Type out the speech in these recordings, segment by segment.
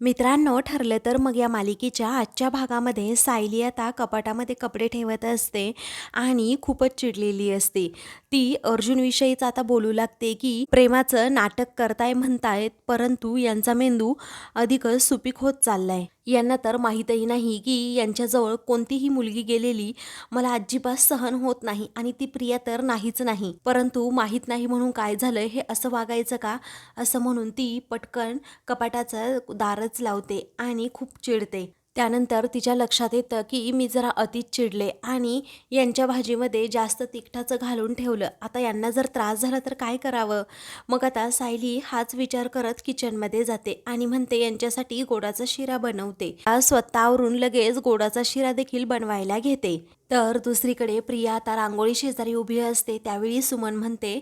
मित्रांनो ठरलं तर मग या मालिकेच्या आजच्या भागामध्ये सायली आता कपाटामध्ये कपडे ठेवत असते आणि खूपच चिडलेली असते. ती अर्जुनविषयीच आता बोलू लागते की प्रेमाचं नाटक करताय म्हणतायत परंतु यांचा मेंदू अधिकच सुपीक होत चाललाय. यांना तर माहीतही नाही की यांच्याजवळ कोणतीही मुलगी गेलेली मला अजिबात सहन होत नाही आणि ती प्रिया तर नाहीच नाही. परंतु माहीत नाही म्हणून काय झालं हे असं वागायचं का? असं म्हणून ती पटकन कपाटाचं दारच लावते आणि खूप चिडते. त्यानंतर तिच्या लक्षात येतं की मी जरा अतिच चिडले आणि यांच्या भाजीमध्ये जास्त तिखटाचं घालून ठेवलं. आता यांना जर त्रास झाला तर काय करावं? मग आता सायली हाच विचार करत किचनमध्ये जाते आणि म्हणते यांच्यासाठी गोडाचा शिरा बनवते. स्वतःवरून लगेच गोडाचा शिरा देखील बनवायला घेते. तर दुसरीकडे प्रिया आता रांगोळी शेजारी उभी असते. त्यावेळी सुमन म्हणते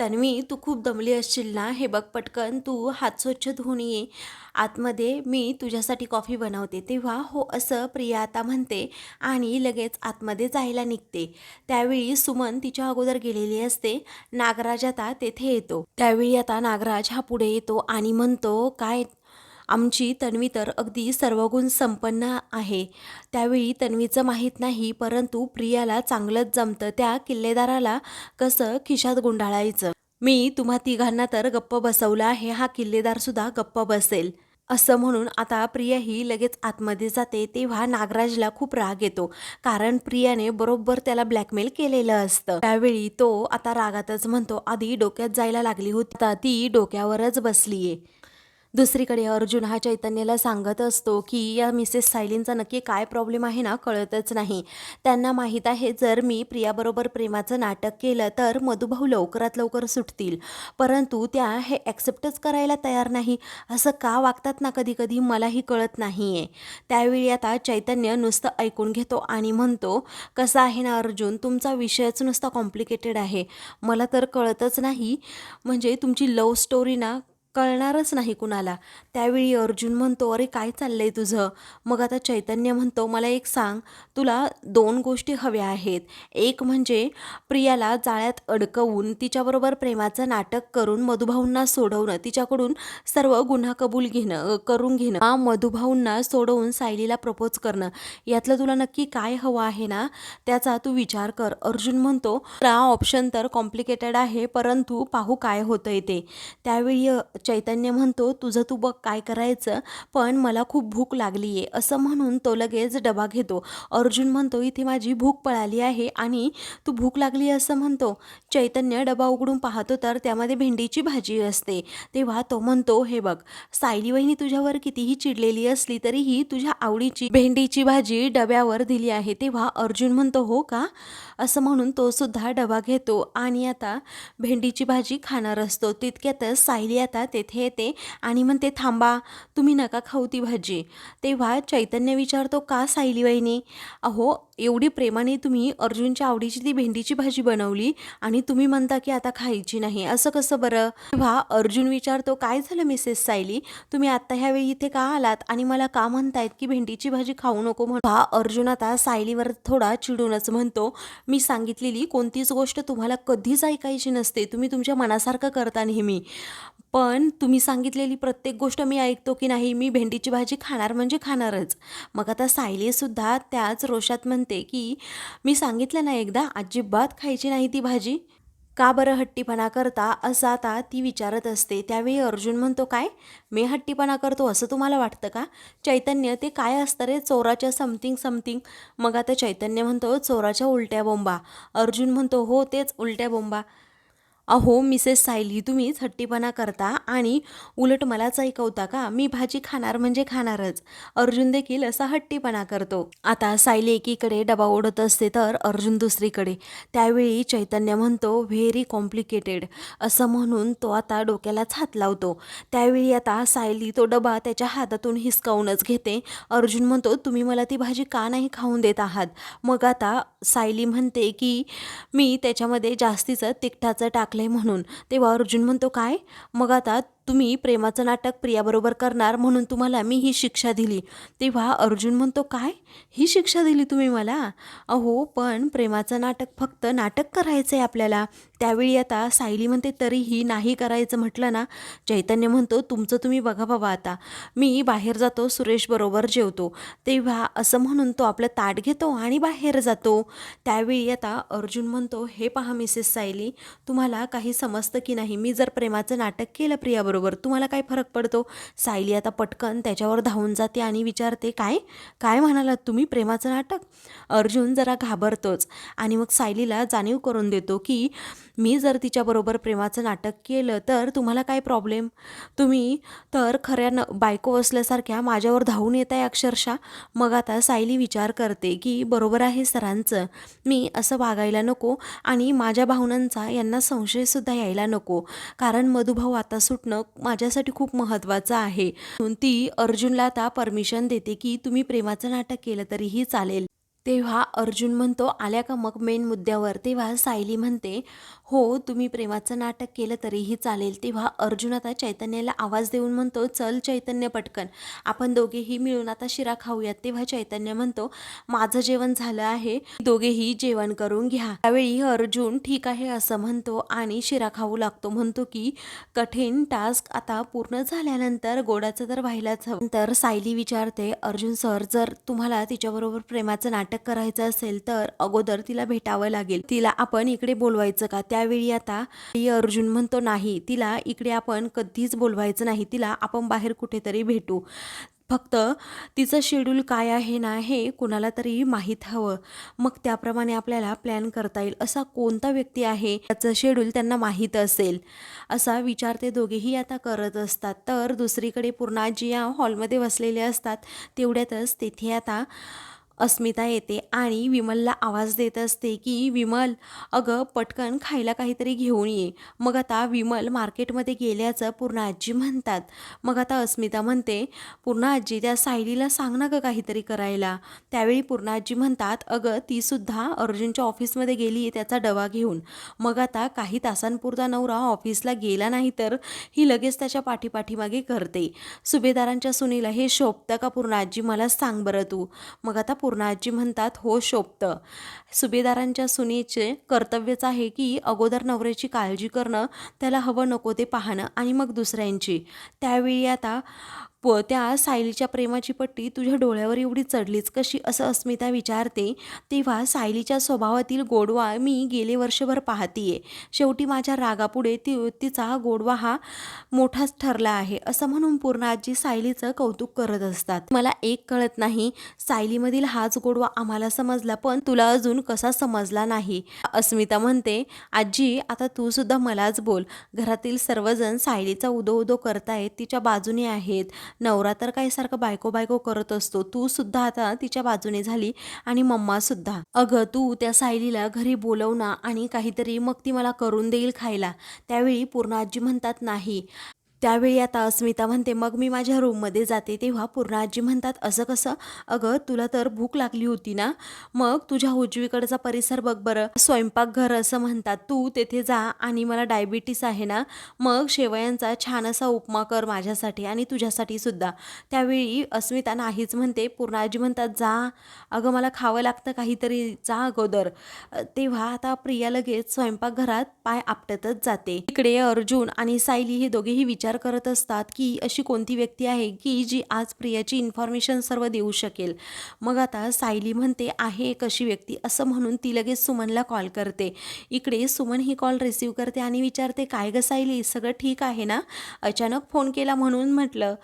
तन्वी तू खूप दमली असशील ना? हे बघ पटकन तू हात स्वच्छ धुवून ये. आतमध्ये मी तुझ्यासाठी कॉफी बनवते. तेव्हा हो असं प्रिया आता म्हणते आणि लगेच आतमध्ये जायला निघते. त्यावेळी सुमन तिच्या अगोदर गेलेली असते. नागराज आता तेथे येतो. त्यावेळी आता नागराज हा पुढे येतो आणि म्हणतो काय आमची तन्वी तर अगदी सर्वगुण संपन्न आहे. त्यावेळी तन्वीचं माहीत नाही परंतु प्रियाला चांगलंच जमतं. त्या किल्लेदाराला कसं खिशात गुंडाळायचं? मी तुम्हा तिघांना तर गप्प बसवलं आहे हा किल्लेदारसुद्धा गप्प बसेल. असं म्हणून आता प्रिया ही लगेच आतमध्ये जाते तेव्हा नागराजला खूप राग येतो कारण प्रियाने बरोबर त्याला ब्लॅकमेल केलेलं असतं. त्यावेळी तो आता रागातच म्हणतो आधी डोक्यात जायला लागली होती आता ती डोक्यावरच बसलीये. दुसरीकडे अर्जुन हा चैतन्याला सांगत असतो की या मिसेस सायलींचा नक्की काय प्रॉब्लेम आहे ना कळतच नाही. त्यांना माहीत आहे जर मी प्रियाबरोबर प्रेमाचं नाटक केलं तर मधुभाऊ लवकरात लवकर सुटतील. परंतु त्या हे ॲक्सेप्टच करायला तयार नाही. असं का वागतात ना कधी कधी मलाही कळत नाही आहे त्यावेळी आता चैतन्य नुसतं ऐकून घेतो आणि म्हणतो कसं आहे ना अर्जुन तुमचा विषयच नुसता कॉम्प्लिकेटेड आहे. मला तर कळतच नाही. म्हणजे तुमची लव्ह स्टोरी ना कळणारच नाही कुणाला. त्यावेळी अर्जुन म्हणतो अरे काय चाललंय तुझं? मग आता चैतन्य म्हणतो मला एक सांग तुला दोन गोष्टी हव्या आहेत. एक म्हणजे प्रियाला जाळ्यात अडकवून तिच्याबरोबर प्रेमाचं नाटक करून मधुभाऊंना सोडवणं तिच्याकडून सर्व गुन्हा कबूल घेणं करून घेणं हा मधुभाऊंना सोडवून सायलीला प्रपोज करणं. यातलं तुला नक्की काय हवं आहे ना त्याचा तू विचार कर. अर्जुन म्हणतो हा ऑप्शन तर कॉम्प्लिकेटेड आहे परंतु पाहू काय होतंय ते. त्यावेळी चैतन्य म्हणतो तुझं तू बघ काय करायचं पण मला खूप भूक लागली आहे असं म्हणून तो लगेच डबा घेतो. अर्जुन म्हणतो इथे माझी भूक पळाली आहे आणि तू भूक लागली असं म्हणतो. चैतन्य डबा उघडून पाहतो तर त्यामध्ये भेंडीची भाजी असते. तेव्हा तो म्हणतो हे बघ सायली वहिनी तुझ्यावर कितीही चिडलेली असली तरीही तुझ्या आवडीची भेंडीची भाजी डब्यावर दिली आहे. तेव्हा अर्जुन म्हणतो हो का? असं म्हणून तो सुद्धा डबा घेतो आणि आता भेंडीची भाजी खाणार असतो. तितक्यातच सायली आता तेथे येते आणि म्हणते थांबा तुम्ही नका खाऊ ती भाजी. तेव्हा चैतन्य विचारतो का सायली वहिनी? अहो एवढी प्रेमाने तुम्ही अर्जुनच्या आवडीची ती भेंडीची भाजी बनवली आणि तुम्ही म्हणता की आता खायची नाही असं कसं बरं? तेव्हा अर्जुन विचारतो काय झालं मिसेस सायली? तुम्ही आत्ता ह्यावेळी इथे का आलात आणि मला का म्हणतायत की भेंडीची भाजी खाऊ नको म्हणून? अर्जुन आता सायलीवर थोडा चिडूनच म्हणतो मी सांगितलेली कोणतीच गोष्ट तुम्हाला कधीच ऐकायची नसते तुम्ही तुमच्या मनासारखं करता नेहमी. पण तुम्ही सांगितलेली प्रत्येक गोष्ट मी ऐकतो की नाही मी भेंडीची भाजी खाणार म्हणजे खाणारच. मग आता सायलीसुद्धा त्याच रोषात म्हणते की मी सांगितलं ना एकदा अजिबात खायची नाही ती भाजी. का बरं हट्टीपणा करता? असं आता ती विचारत असते. त्यावेळी अर्जुन म्हणतो काय? मी हट्टीपणा करतो असं तुम्हाला वाटतं का? चैतन्य ते काय असतं रे? चोराच्या समथिंग समथिंग. मग आता चैतन्य म्हणतो चोराच्या उलट्या बोंबा. अर्जुन म्हणतो हो तेच उलट्या बोंबा. अहो मिसेस सायली तुम्हीच हट्टीपणा करता आणि उलट मलाच ऐकवता का? मी भाजी खाणार म्हणजे खाणारच. अर्जुन देखील असा हट्टीपणा करतो. आता सायली एकीकडे डबा ओढत असते तर अर्जुन दुसरीकडे. त्यावेळी चैतन्य म्हणतो व्हेरी कॉम्प्लिकेटेड असं म्हणून तो आता डोक्यालाच हात लावतो. त्यावेळी आता सायली तो डबा त्याच्या हातातून हिसकावूनच घेते. अर्जुन म्हणतो तुम्ही मला ती भाजी का नाही खाऊन देत आहात? मग आता सायली म्हणते की मी त्याच्यामध्ये जास्तीचं तिखटाचं टाक टाकलंय म्हणून. तेव्हा अर्जुन म्हणतो काय? मग आता तुम्ही प्रेमाचं नाटक प्रियाबरोबर करणार म्हणून तुम्हाला मी ही शिक्षा दिली. तेव्हा अर्जुन म्हणतो काय? ही शिक्षा दिली तुम्ही मला? अहो पण प्रेमाचं नाटक फक्त नाटक करायचं आहे आपल्याला. त्यावेळी आता सायली म्हणते तरीही नाही करायचं म्हटलं ना? चैतन्य म्हणतो तुमचं तुम्ही बघा बाबा आता. मी बाहेर जातो सुरेशबरोबर जेवतो. तेव्हा असं म्हणून तो आपलं ताट घेतो आणि बाहेर जातो. त्यावेळी आता अर्जुन म्हणतो हे पहा मिसेस सायली तुम्हाला काही समजतं की नाही? मी जर प्रेमाचं नाटक केलं प्रियाबरोबर तुम्हाला काय फरक पडतो? सायली आता पटकन त्याच्यावर धावून जाते आणि विचारते काय? काय म्हणालात तुम्ही? प्रेमाचं नाटक? अर्जुन जरा घाबरतोच आणि मग सायलीला जाणीव करून देतो की मी जर तिच्याबरोबर प्रेमाचं नाटक केलं तर तुम्हाला काय प्रॉब्लेम? तुम्ही तर खऱ्या न बायको असल्यासारख्या माझ्यावर धावून येत आहे अक्षरशः. मग आता सायली विचार करते की बरोबर आहे सरांचं. मी असं वागायला नको आणि माझ्या भावनांचा यांना संशयसुद्धा यायला नको. कारण मधुभाऊ आता सुटणं माझ्यासाठी खूप महत्त्वाचं आहे. म्हणून ती अर्जुनला आता परमिशन देते की तुम्ही प्रेमाचं नाटक केलं तरीही चालेल. तेव्हा अर्जुन म्हणतो आल्या का मग मेन मुद्द्यावर? तेव्हा सायली म्हणते हो तुम्ही प्रेमाचं नाटक केलं तरीही चालेल. तेव्हा अर्जुन आता चैतन्याला आवाज देऊन म्हणतो चल चैतन्य पटकन. आपण दोघेही मिळून आता शिरा खाऊयात. तेव्हा चैतन्य म्हणतो माझं जेवण झालं आहे. दोघेही जेवण करून घ्या. त्यावेळी अर्जुन ठीक आहे असं म्हणतो आणि शिरा खाऊ लागतो. म्हणतो की कठीण टास्क आता पूर्ण झाल्यानंतर गोडाचं तर व्हायलाच हवं. तर सायली विचारते अर्जुन सर जर तुम्हाला तिच्याबरोबर प्रेमाचं नाटक करायचं असेल तर अगोदर तिला भेटावं लागेल. तिला आपण इकडे बोलवायचं का? त्यावेळी आता अर्जुन म्हणतो नाही तिला इकडे आपण कधीच बोलवायचं नाही. तिला आपण बाहेर कुठेतरी भेटू. फक्त तिचं शेड्यूल काय आहे ना हे कुणाला तरी माहीत हवं. मग त्याप्रमाणे आपल्याला प्लॅन करता येईल. असा कोणता व्यक्ती आहे त्याचं शेड्यूल त्यांना माहीत असेल? असा विचार ते दोघेही आता करत असतात. तर दुसरीकडे पूर्णाजी या हॉलमध्ये बसलेले असतात. तेवढ्यातच तेथे आता अस्मिता येते आणि विमलला आवाज देत असते की विमल अगं पटकन खायला काहीतरी घेऊन ये. मग आता विमल मार्केटमध्ये गेल्याचं पूर्ण आजी म्हणतात. मग आता अस्मिता म्हणते पूर्ण आजी त्या सायलीला सांग ना गं काहीतरी करायला. त्यावेळी पूर्ण आजी म्हणतात अगं तीसुद्धा अर्जुनच्या ऑफिसमध्ये गेली आहे त्याचा डबा घेऊन. मग आता काही तासांपुरता नवरा ऑफिसला गेला नाही तर ही लगेच त्याच्या पाठीपाठीमागे करते. सुभेदारांच्या सुनीला हे शोभतं का पूर्ण आजी? मला सांग बरं तू. मग आता पूर्णाजी म्हणतात हो शोभतं. सुभेदारांच्या सुनेचे कर्तव्यच आहे की अगोदर नवऱ्याची काळजी करणं त्याला हवं नको ते पाहणं आणि मग दुसऱ्यांची. त्यावेळी आता प त्या सायलीच्या प्रेमाची पट्टी तुझ्या डोळ्यावर एवढी चढलीच कशी? असं अस्मिता विचारते. तेव्हा सायलीच्या स्वभावातील गोडवा मी गेले वर्षभर पाहतीये. शेवटी माझ्या रागापुढे ती तिचा गोडवा हा मोठाच ठरला आहे. असं म्हणून पूर्ण आजी सायलीचं कौतुक करत असतात. मला एक कळत नाही सायलीमधील हाच गोडवा आम्हाला समजला पण तुला अजून कसा समजला नाही? अस्मिता म्हणते आजी आता तू सुद्धा मलाच बोल. घरातील सर्वजण सायलीचा उदो उदो करतायत तिच्या बाजूने आहेत. नवरा तर काय सारखं बायको बायको करत असतो. तू सुद्धा आता तिच्या बाजूने झाली आणि मम्मा सुद्धा. अगं तू त्या सायलीला घरी बोलव ना आणि काहीतरी मग ती मला करून देईल खायला. त्यावेळी पूर्ण आजी म्हणतात नाही. त्यावेळी आता अस्मिता म्हणते मग मी माझ्या रूममध्ये जाते तेव्हा पूर्ण आजी म्हणतात असं कसं? अगं तुला तर भूक लागली होती ना? मग तुझ्या उजवीकडचा परिसर बघ बरं. स्वयंपाकघर असं म्हणतात तू तेथे जा आणि मला डायबिटीस आहे ना? मग शेवयांचा छान असा उपमा कर माझ्यासाठी आणि तुझ्यासाठी सुद्धा. त्यावेळी अस्मिता नाहीच म्हणते पूर्ण आजी म्हणतात जा. अगं मला खावं लागतं काहीतरी. जा अगोदर. तेव्हा आता प्रिया लगेच स्वयंपाकघरात पाय आपटतच जाते. इकडे अर्जुन आणि सायली हे दोघेही विचार करत असतात की अशी कोणती व्यक्ती आहे की जी आज प्रियाची इन्फॉर्मेशन सर्व देऊ शकेल. मग आता सायली म्हणते आहे एक अशी व्यक्ती. असं म्हणून ती लगेच सुमनला कॉल करते. इकडे सुमन ही कॉल रिसीव करते आणि विचारते काय ग सायली सगळं ठीक आहे ना? अचानक फोन केला म्हणून म्हटलं.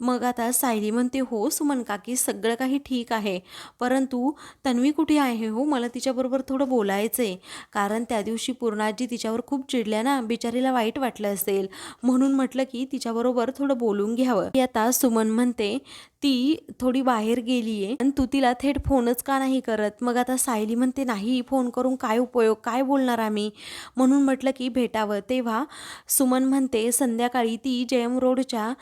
मग आता सायली म्हणते हो सुमन काकी सगळं काही ठीक आहे. परंतु तन्वी कुठे आहे हो? मला तिच्याबरोबर थोडं बोलायचं आहे कारण त्या दिवशी पूर्णाजी तिच्यावर खूप चिडल्या ना बिचारीला वाईट वाटलं असेल. म्हणून म्हटलं की तिच्याबरोबर थोडं बोलून घ्यावं. ती आता सुमन म्हणते ती थोडी बाहेर गेली आहे आणि तू तिला थेट फोनच का नाही करत? मग आता सायली म्हणते नाही फोन करून काय उपयोग? काय बोलणार आम्ही? म्हणून म्हटलं की भेटावं. तेव्हा सुमन म्हणते संध्याकाळी ती जयम रोडच्या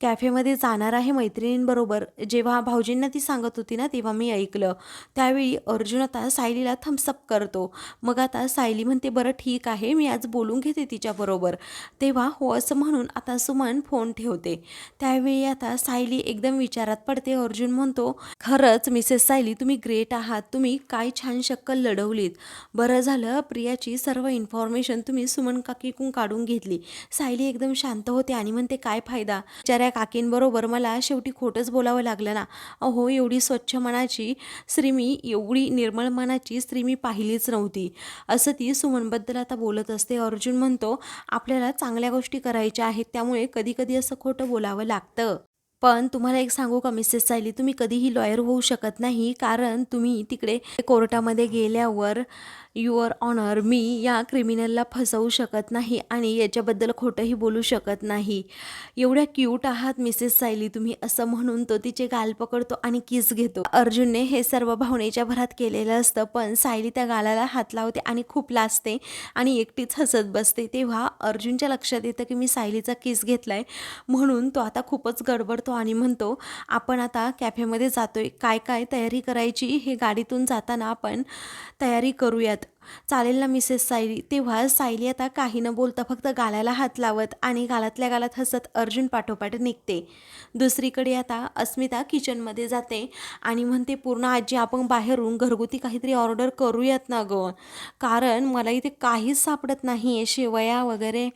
कॅफेमध्ये जाणार आहे मैत्रिणींबरोबर. जेव्हा भाऊजींना ती सांगत होती ना तेव्हा मी ऐकलं. त्यावेळी अर्जुन आता सायलीला थम्सअप करतो. मग आता सायली म्हणते बरं ठीक आहे मी आज बोलून घेते तिच्याबरोबर तेव्हा हो असं म्हणून आता सुमन फोन ठेवते. त्यावेळी आता सायली एकदम विचारात पडते. अर्जुन म्हणतो खरंच मिसेस सायली तुम्ही ग्रेट आहात. तुम्ही काय छान शक्कल लढवलीत. बरं झालं प्रियाची सर्व इन्फॉर्मेशन तुम्ही सुमन काकीकून काढून घेतली. सायली एकदम शांत होते आणि म्हणते काय फायदा? त्या काकींबरोबर मला शेवटी खोटंच बोलावं लागलं ना. अहो एवढी स्वच्छ मनाची स्त्री मी एवढी निर्मळ मनाची स्त्री मी पाहिलीच नव्हती. असं ती सुमनबद्दल आता बोलत असते. अर्जुन म्हणतो आपल्याला चांगल्या गोष्टी करायच्या आहेत त्यामुळे कधी कधी असं खोटं बोलावं लागतं. पण तुम्हाला एक सांगू का मिसेस सायली? तुम्ही कधीही लॉयर होऊ शकत नाही कारण तुम्ही तिकडे कोर्टामध्ये गेल्यावर युअर ऑनर मी या क्रिमिनलला फसवू शकत नाही आणि याच्याबद्दल खोटंही बोलू शकत नाही. एवढ्या क्यूट आहात मिसेस सायली तुम्ही असं म्हणून तो तिचे गाल पकडतो आणि किस घेतो. अर्जुनने हे सर्व भावनेच्या भरात केलेलं असतं पण सायली त्या गालाला हात लावते आणि खूप लाजते आणि एकटीच हसत बसते. तेव्हा अर्जुनच्या लक्षात येतं की मी सायलीचा किस घेतला आहे म्हणून तो आता खूपच गडबडतो आणि म्हणतो आपण आता कॅफेमध्ये जातोय. काय काय तयारी करायची हे गाडीतून जाताना आपण तयारी करूयात. चालेल ना मिसेस सायली? तेव्हा सायली आता काही न बोलता फक्त गालाला हात लावत आणि गालातल्या गालात हसत अर्जुन पाठोपाठ निघते. दुसरीकडे आता अस्मिता किचनमध्ये जाते आणि म्हणते पूर्ण आजी आपण बाहेरून घरगुती काहीतरी ऑर्डर करूयात ना गं. कारण मला इथे काहीच सापडत नाही आहे शेवया वगैरे.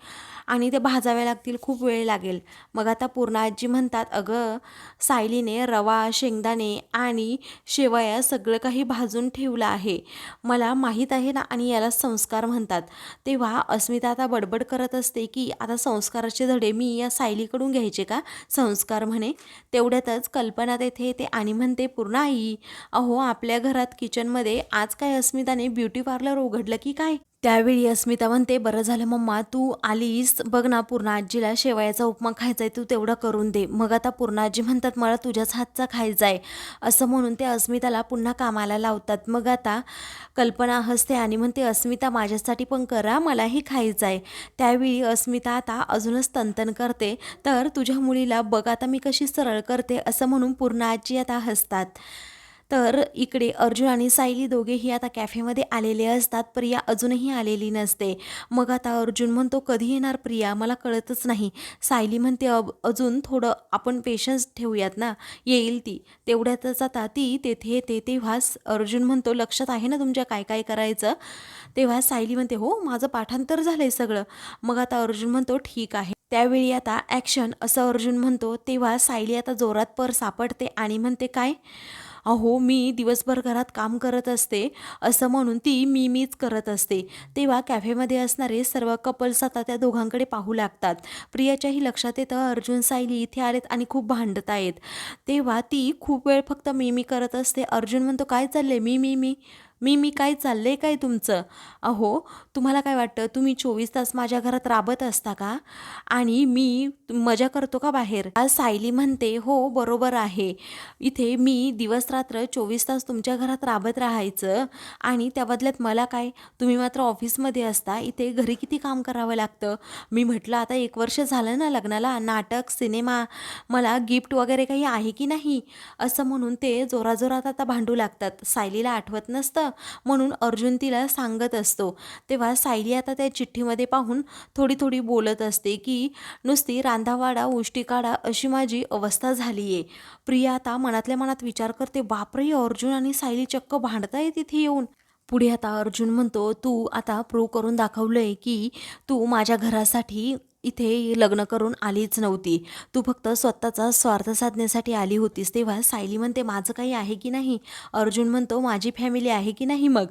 आणि ते भाजाव्या लागतील खूप वेळ लागेल. मग आता पूर्ण आजी म्हणतात अगं सायलीने रवा शेंगदाणे आणि शेवया सगळं काही भाजून ठेवलं आहे. मला माहीत आहे ना आणि याला संस्कार म्हणतात. तेव्हा अस्मिता आता बडबड करत असते की आता संस्काराचे धडे मी या सायलीकडून घ्यायचे का? संस्कार म्हणे. तेवढ्यातच कल्पना तेथे येते आणि म्हणते पूर्ण आई अहो आपल्या घरात किचनमध्ये आज काय अस्मिताने ब्युटी पार्लर उघडलं की काय? त्यावेळी अस्मिता म्हणते बरं झालं मम्मा तू आलीस. बघ ना पूर्ण आजीला शेवयाचा उपमा खायचा आहे तू तेवढं करून दे. मग आता पूर्ण आजी म्हणतात मला तुझ्याच हातचा खायचा आहे असं म्हणून ते अस्मिताला पुन्हा कामाला लावतात. मग आता कल्पना हसते आणि म्हणते अस्मिता माझ्यासाठी पण करा मलाही खायचं आहे त्यावेळी अस्मिता आता अजूनच तंतन करते. तर तुझ्या मुलीला बघ आता मी कशी सरळ करते. असं म्हणून पूर्ण आजी आता हसतात. तर इकडे अर्जुन आणि सायली दोघेही आता कॅफेमध्ये आलेले असतात. प्रिया अजूनही आलेली नसते. मग आता अर्जुन म्हणतो कधी येणार प्रिया? मला कळतच नाही. सायली म्हणते अब अजून थोडं आपण पेशन्स ठेवूयात ना? येईल ती. तेवढ्यातच आता ती तेथे येते तेव्हाच अर्जुन म्हणतो लक्षात आहे ना तुमच्या काय काय करायचं? तेव्हा सायली म्हणते हो माझं पाठांतर झालं आहे सगळं. मग आता अर्जुन म्हणतो ठीक आहे. त्यावेळी आता ॲक्शन असं अर्जुन म्हणतो तेव्हा सायली आता जोरात पर सापडते आणि म्हणते काय? अहो मी दिवसभर घरात काम करत असते. असं म्हणून ती मी मीच करत असते. तेव्हा कॅफेमध्ये असणारे सर्व कपल्स आता त्या दोघांकडे पाहू लागतात. प्रियाच्याही लक्षात येतं अर्जुन सायली इथे आलेत आणि खूप भांडत आहेत. तेव्हा ती खूप वेळ फक्त मी मी करत असते. अर्जुन म्हणतो काय चाललंय? मी मी मी मी मी काय चाललंय काय तुमचं? अहो तुम्हाला काय वाटतं तुम्ही चोवीस तास माझ्या घरात राबत असता का? आणि मी मजा करतो का बाहेर? आज सायली म्हणते हो बरोबर आहे. इथे मी दिवस रात्र चोवीस तास तुमच्या घरात राबत राहायचं. आणि त्या बदल्यात मला काय? तुम्ही मात्र ऑफिसमध्ये असता. इथे घरी किती काम करावं लागतं? मी म्हटलं आता एक वर्ष झालं ना लग्नाला. नाटक सिनेमा. मला गिफ्ट वगैरे काही आहे की नाही? असं म्हणून ते जोराजोरात आता भांडू लागतात. सायलीला आठवत नसतं. म्हणून अर्जुन तिला सांगत असतो. तेव्हा सायली आता त्या चिठ्ठीमध्ये पाहून थोडी थोडी बोलत असते की नुसती रांधावाडा उष्टी काढा अशी माझी अवस्था झाली आहे प्रिया आता मनातल्या मनात विचार करते बापरे अर्जुन आणि सायली चक्क भांडताय तिथे येऊन. पुढे आता अर्जुन म्हणतो तू आता प्रूव्ह करून दाखवलंय की तू माझ्या घरासाठी इथे लग्न करून आलीच नव्हती. तू फक्त स्वतःचा स्वार्थ साधण्यासाठी आली होतीस तेव्हा सायली म्हणते माझं काही आहे की नाही अर्जुन म्हणतो माझी फॅमिली आहे की नाही मग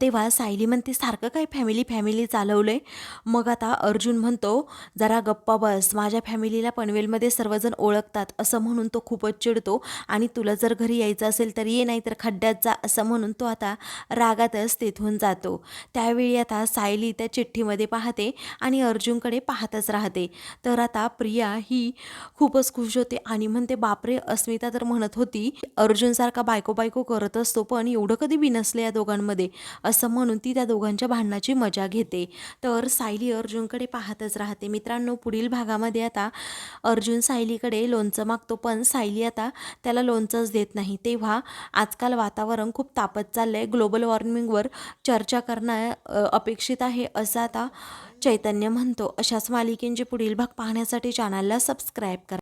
तेव्हा सायली म्हणते सारखं काय फॅमिली फॅमिली चालवलं आहे मग आता अर्जुन म्हणतो जरा गप्पा बस माझ्या फॅमिलीला पनवेलमध्ये सर्वजण ओळखतात असं म्हणून तो खूपच चिडतो आणि तुला जर घरी यायचं असेल तर ये नाही तर खड्ड्यात जा असं म्हणून तो आता रागातच तिथून जातो. त्यावेळी आता सायली त्या चिठ्ठीमध्ये पाहते आणि अर्जुनकडे पाहतच पाहतच राहते. तर आता प्रिया ही खूपच खुश होते आणि म्हणते बापरे अस्मिता तर म्हणत होती अर्जुनसारखा बायको बायको करत असतो पण एवढं कधी बिनसले या दोघांमध्ये. असं म्हणून ती त्या दोघांच्या भांडणाची मजा घेते. तर सायली अर्जुनकडे पाहतच राहते. मित्रांनो पुढील भागामध्ये आता अर्जुन सायलीकडे लोणचं मागतो पण सायली आता त्याला लोणचंच देत नाही. तेव्हा आजकाल वातावरण खूप तापत चाललं आहे ग्लोबल वॉर्मिंगवर चर्चा करणं अपेक्षित आहे. असं आता चैतन्य म्हणतो. अशाच मालिकेंचे पुढील भाग पाहण्यासाठी चॅनलला सबस्क्राईब करा.